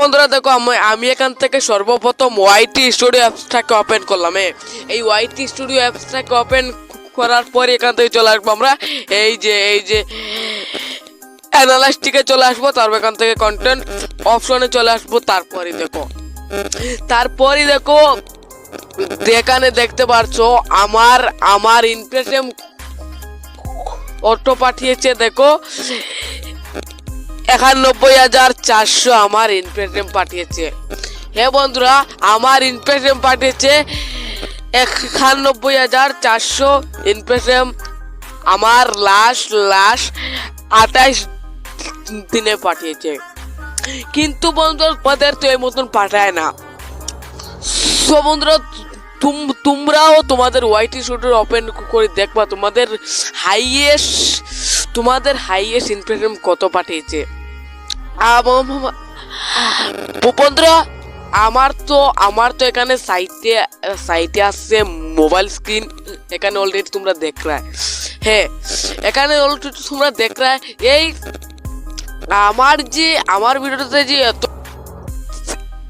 বন্ধুরা, দেখো, আমি আমি এখান থেকে সর্বপ্রথম ওয়াইটি স্টুডিও অ্যাপসটাকে ওপেন করলাম এই ওয়াইটি স্টুডিও অ্যাপসটাকে ওপেন করার পরে এখান থেকে চলে আসব আমরা। এই যে এই যে অ্যানালাইস্টিকে চলে আসব, তারপর এখান থেকে কন্টেন্ট অপশনে চলে আসব তারপরে দেখো। তারপরে দেখো, এখানে দেখতে পারছ, আমার আমার ইমপ্রেশন অটো পাঠিয়েছে, দেখো। একানব্বই হাজার চারশো আমার ইনপ্রেশন পাঠিয়েছে। হ্যাঁ বন্ধুরা, আমার ইনপ্রেশন পাঠিয়েছে একানব্বই হাজার চারশো ইনপ্রেশন আমার লাস্ট লাস্ট আঠাইশ দিনে পাঠিয়েছে। কিন্তু বন্ধুরা, তোমাদের তো এই মতন পাঠায় না। সো বন্ধুরা, তুম- তোমরাও তোমাদের ওয়াইটি শুটার ওপেন করে দেখবা তোমাদের হাইয়েস্ট তোমাদের হাইয়েস্ট ইনপ্রেশন কত পাঠিয়েছে। বন্ধুরা আমার তো আমার তো এখানে সাইটে সাইটে আসছে মোবাইল স্ক্রিন এখানে অলরেডি তোমরা দেখরা হ্যাঁ এখানে অলরেডি তোমরা দেখরা এই আমার যে, আমার ভিডিওতে যে এত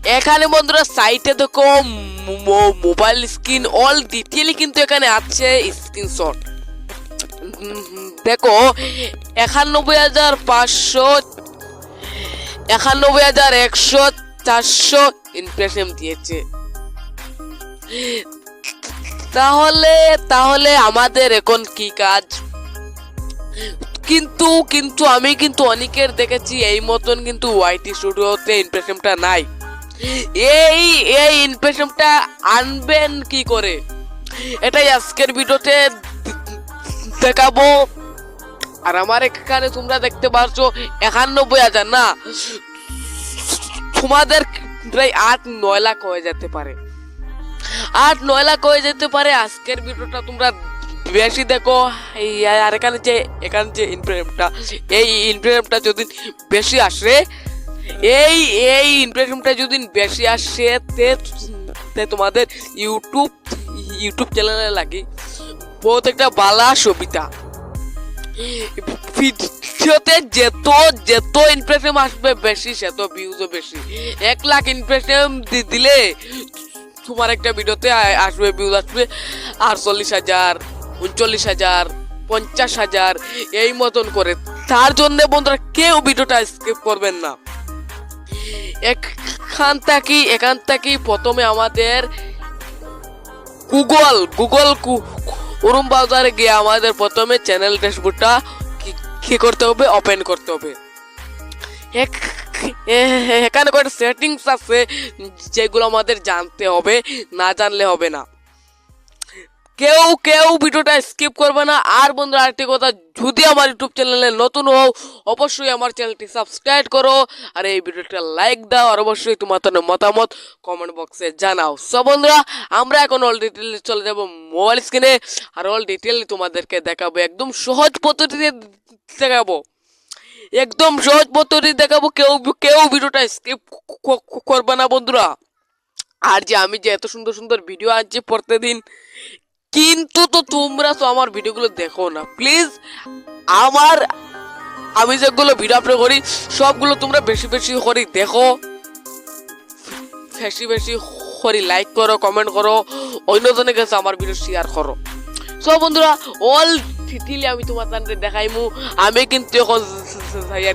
এখানে বন্ধুরা সাইটে দেখো মোবাইল স্ক্রিন অল ডিটেলই কিন্তু এখানে আছে স্ক্রিনশট দেখো, একানব্বই হাজার পাঁচশো একানব্বই হাজার একশো চারশো ইমপ্রেশন দিয়েছে। তাহলে তাহলে আমাদের এখন কি কাজ? কিন্তু কিন্তু আমি কিন্তু অনেকের দেখেছি, এই মতন কিন্তু ওয়াইটি স্টুডিওতে ইমপ্রেশনটা নাই। এই এই ইমপ্রেশনটা আনবেন কি করে? এটাই আজকের ভিডিওতে দেখাবো। আর আমার এখানে তোমরা দেখতে পারছ একানব্বই হাজার, না? তোমাদের প্রায় আট, নয় লাখ হয়ে যেতে পারে। আট, নয় লাখ হয়ে যেতে পারে। আজকের ভিডিওটা তোমরা বেশি দেখো। আর এখানে যে এখানে যে ইনফ্রেমটা এই ইনফ্রেমটা যদি বেশি আসে, এই এই ইমপ্রেশনটা যদি বেশি আসে, তে তোমাদের ইউটিউব ইউটিউব চ্যানেলে লাগে। বহুত একটা বালা সুবিধা। ভিডিওতে যেত যেত ইমপ্রেশন আসবে বেশি সে তো ভিউজও বেশি। এক লাখ ইমপ্রেশন দিলে তোমার একটা ভিডিওতে আসবে ভিউজ আসবে আটচল্লিশ হাজার, উনচল্লিশ হাজার, পঞ্চাশ হাজার, এই মতন করে। তার জন্য বন্ধুরা কেউ ভিডিওটা স্কিপ করবেন না। এখান থেকে এখান থেকে প্রথমে আমাদের গুগল গুগল উরুম বাজারে গিয়ে আমাদের প্রথমে চ্যানেল ড্যাশবোর্ডটা কি- করতে হবে? ওপেন করতে হবে। এখানে কয়েকটা সেটিংস আছে, যেগুলো আমাদের জানতে হবে, না জানলে হবে না। কেউ কেউ ভিডিওটা স্কিপ করবে না। আর বন্ধুরা, আরেকটি কথা, যদি আমার ইউটিউব চ্যানেলে নতুন হও, অবশ্যই আমার চ্যানেলটি সাবস্ক্রাইব করো। আর এই ভিডিওটা লাইক দাও, আর অবশ্যই তোমাদের মতামত কমেন্ট বক্সে জানাও। সব বন্ধুরা, আমরা এখন অল ডিটেল চলে যাব মোবাইল স্ক্রিনে আর অল ডিটেল তোমাদেরকে দেখাবো, একদম সহজ পদ্ধতিতে দেখাবো। একদম সহজ পদ্ধতি দেখাবো, কেউ কেউ ভিডিওটা স্কিপ করবে না, বন্ধুরা। আর যে আমি যে এত সুন্দর সুন্দর ভিডিও আনছি প্রতিদিন কিন্তু তো তোমরা তো আমার ভিডিওগুলো দেখো না। প্লিজ আমার আমি যেগুলো ভিডিও আপলোড করি, সবগুলো তোমরা বেশি বেশি করে দেখো। বেশি বেশি করে লাইক করো কমেন্ট করো, অন্যজনের কাছে আমার ভিডিও শেয়ার করো। সব বন্ধুরা অল ডিটেইলে আমি তোমার তান্ত্রে দেখাইমু। আমি কিন্তু এখন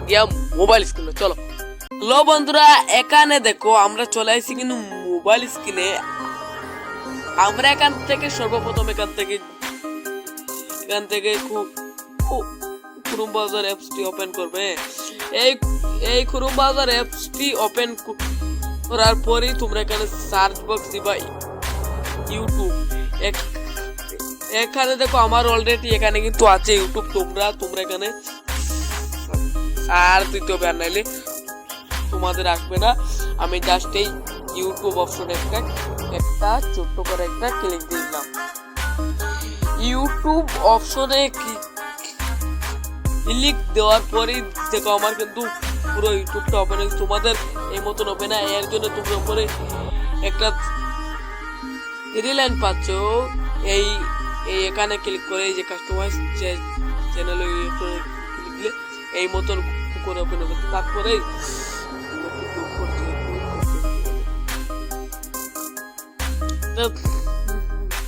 গিয়া মোবাইল স্ক্রিনে চলো। লো বন্ধুরা, এখানে দেখো, আমরা চলে আসছি কিন্তু মোবাইল স্ক্রিনে আমরা এখান থেকে সর্বপ্রথম এখান থেকে এখান থেকে খুব ক্রোম ব্রাউজার অ্যাপসটি ওপেন করবে। এই এই ক্রোম ব্রাউজার অ্যাপসটি ওপেন করার পরেই তোমরা এখানে সার্চ বক্স দিবা ইউটিউব এখানে দেখো আমার অলরেডি এখানে কিন্তু আছে ইউটিউব তোমরা তোমরা এখানে আর দিতে হবে আর নাইলে তোমাদের আসবে না। আমি জাস্ট এই ইউটিউব অপশন একটা একটা ছোট্ট করে একটা ক্লিক দিলাম। ইউটিউব অপশনে ক্লিক দেওয়ার পরেই দেখো আমার কিন্তু পুরো ইউটিউবটা ওপেন হয়েছে তোমাদের এই মতন ওপেন হয় এর জন্য তোমরা উপরে একটা রিলাইন পাচ্ছ। এই এখানে ক্লিক করে যে কাস্টমাইজ চ্যানেল ক্লিক দিলে এই মতন করে ওপেন হবে। তারপরে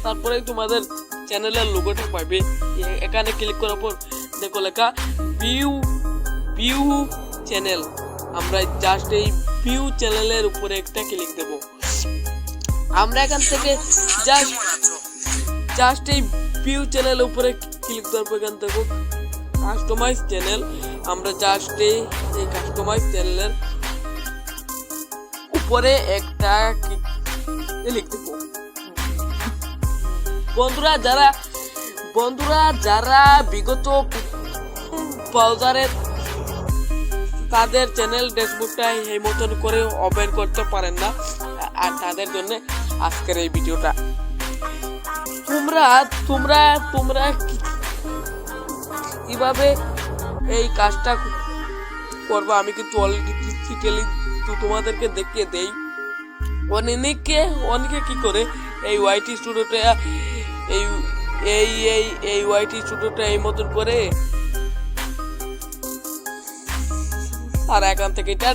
তারপরে তোমাদের চ্যানেলের লোগোটা পাবে এখানে ক্লিক করার পর দেখো লেখা ভিউ ভিউ চ্যানেল আমরা জাস্ট এই ভিউ চ্যানেলের উপরে একটা ক্লিক দেব। আমরা এখান থেকে জাস্ট জাস্ট এই ভিউ চ্যানেলের উপরে ক্লিক পর এখান থেকে। কাস্টমাইজ চ্যানেল আমরা জাস্ট এই কাস্টমাইজ চ্যানেলের উপরে একটা ক্লিক দেবো। বন্ধুরা যারা বন্ধুরা যারা বিগত ব্রাউজারে তাদের চ্যানেল ড্যাশবোর্ডটা এই মতন করে ওপেন করতে পারেন না। আর তাদের জন্য আজকের এই ভিডিওটা। তোমরা তোমরা তোমরা কীভাবে এই কাজটা করব? আমি কিন্তু অলরেডি তোমাদেরকে দেখিয়ে দেই। অনেকে অনেকে কি করে এই ওয়াইটি স্টুডিওটা এই এই এই এই ওয়াইটি স্টুডিওটা এই মতন করে। আর এখান থেকে এটা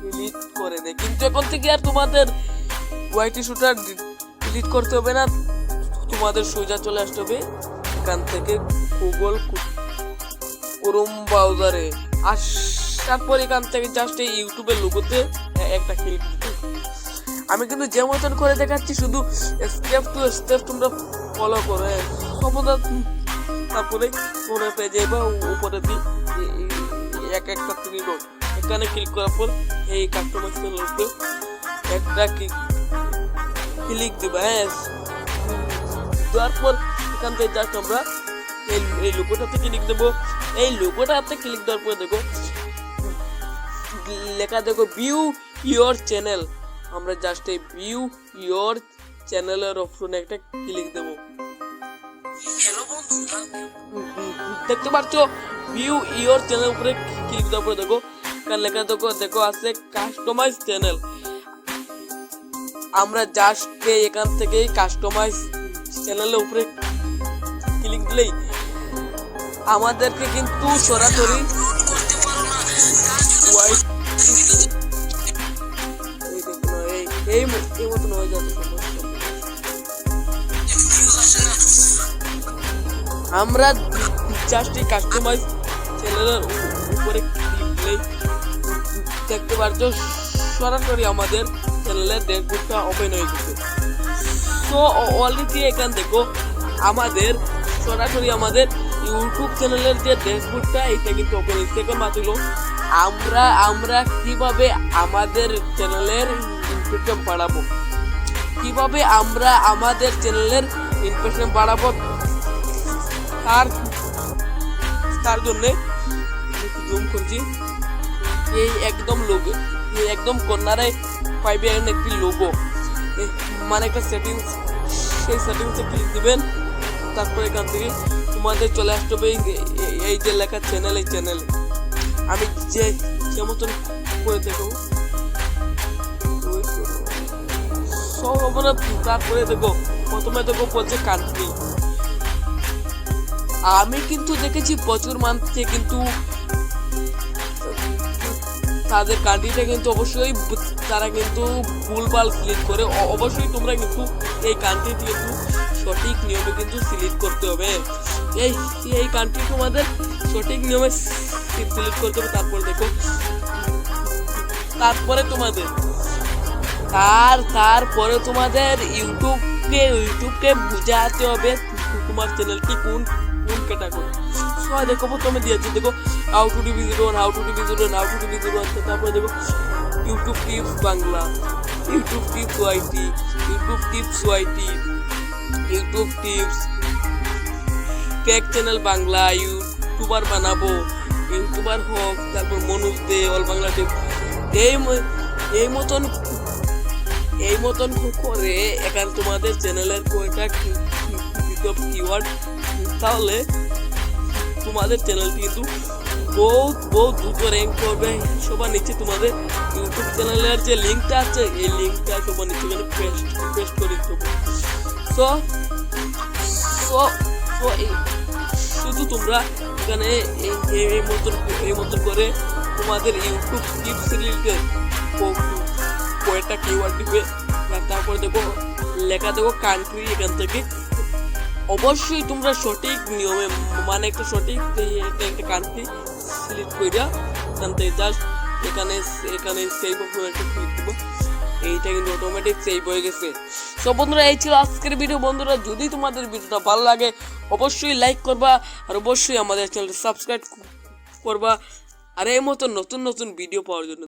ডিলিট করে দেয় কিন্তু এখন থেকে আর তোমাদের ওয়াইটি শুটার ডিলিট করতে হবে না। তোমাদের সোজা চলে আসতে হবে এখান থেকে গুগল ক্রোম ব্রাউজারে আসার পর এখান থেকে জাস্ট এই ইউটিউবের লোগোতে একটা ক্লিক আমি কিন্তু যে মতন করে দেখাচ্ছি, শুধু স্টেপ টু স্টেপ তোমরা ফলো করে সমুদ্র তারপরে তোমরা পেয়ে যাবে উপরে এক একটা ত্রিল এখানে ক্লিক করার পর এই কাস্টমার উপরে একটা ক্লিক দিবা হ্যাঁ। দেওয়ার পর এখান থেকে জাস্ট আমরা এই এই লোগোটাতে ক্লিক দেবো। এই লোগোটাতে ক্লিক দেওয়ার পরে দেখো, লেখা দেখো ভিউ ইয়োর চ্যানেল আমরা জাস্ট এই ভিউ ইয়োর চ্যানেলের অপশনে একটা ক্লিক দেবো। দেখতে পাচ্ছ ভিউ ইয়োর চ্যানেল উপরে ক্লিক দেওয়ার পরে দেখো। এখানে লেখা দেখো দেখো আছে কাস্টমাইজ চ্যানেল আমরা জাস্ট এখান থেকে কাস্টমাইজ চ্যানেলের উপরে ক্লিক দিলেই আমাদেরকে কিন্তু সরাসরি এই মতন হয়ে যাবে আমরা চারটি কাস্টমাইজ চ্যানেলের উপরে দেখতে পারছ, সরাসরি আমাদের চ্যানেলের ড্যাশবোর্ডটা ওপেন হয়ে গেছে। তো অলরেডি এখান দেখো, আমাদের সরাসরি আমাদের ইউটিউব চ্যানেলের যে ড্যাশবোর্ডটা এটা কিন্তু ওপেন হয়েছে। এখন মাত্র আমরা আমরা কীভাবে আমাদের চ্যানেলের ইনফেকশন বাড়াবো? কীভাবে আমরা আমাদের চ্যানেলের ইনফেকশন বাড়াবো? তার তার জন্যে জুম করছি। এই একদম লোগো এই একদম কর্নারে পাইবে একটি লোগো মানে একটা সেটিংস সেই সেটিংসে ক্লিক দিবেন, তারপরে এখান থেকে তোমাদের চলে আসতে হবে এই- যে লেখা চ্যানেল এই চ্যানেলে আমি যে যে মতন করে দেখো, সব না তারপরে দেখো। প্রথমে দেখো বলছে কান্ট্রি আমি কিন্তু দেখেছি প্রচুর মানুষকে কিন্তু, তাদের কান্ট্রিটা কিন্তু অবশ্যই তারা কিন্তু ভুলভাল সিলেক্ট করে অবশ্যই তোমরা কিন্তু এই কান্ট্রিটি কিন্তু সঠিক নিয়মে কিন্তু সিলেক্ট করতে হবে। এই এই কান্ট্রি তোমাদের সঠিক নিয়মে সিলেক্ট করতে হবে, তারপরে দেখো। তারপরে তোমাদের, তার, তারপরে তোমাদের ইউটিউবকে ইউটিউবকে বুঝাতে হবে তোমার চ্যানেলটি কোন কোন ক্যাটাগরি সবাই দেখো প্রথমে দিয়েছে দেখো how to TV zero how to TV zero how to TV zero তারপরে দেখো YouTube tips Bangla YouTube tips YT YouTube tips YT YouTube tips cake channel Bangla YouTuber বানাবো ইউটিউবার হোক তারপর মনোজ দে অল বাংলা টিপ এই এই মতন এই মতন করে এখানে তোমাদের চ্যানেলের কয়টা কিওয়ার্ড তাহলে তোমাদের চ্যানেলটি কিন্তু বহুত বহুত দ্রুত র্যাঙ্ক করবে। সবার নিচে তোমাদের ইউটিউব চ্যানেলের যে লিঙ্কটা আছে, এই লিঙ্কটা সবার নিচে মানে পেস্ট পেস্ট করে দেবো সো সো সো শুধু তোমরা এখানে এই মতন এই মতন করে তোমাদের ইউটিউব টিপস রিলেটেড কয়টা কিওয়ার্ড দিবে। তারপরে দেখো, লেখা দেবো কান্ট্রি এখান থেকে অবশ্যই তোমরা সঠিক নিয়মে মানে একটা সঠিক একটা কান্ট্রি সিলেক্ট কইরা এখান থেকে জাস্ট এখানে এখানে ক্লিক দেবো। এইটা কিন্তু অটোমেটিক সেভ হয়ে গেছে। সব বন্ধুরা, এই ছিল আজকের ভিডিও বন্ধুরা, যদি তোমাদের ভিডিওটা ভালো লাগে, অবশ্যই লাইক করবা, আর অবশ্যই আমাদের চ্যানেলটা সাবস্ক্রাইব করবা। আর এই মতো নতুন নতুন ভিডিও পাওয়ার জন্য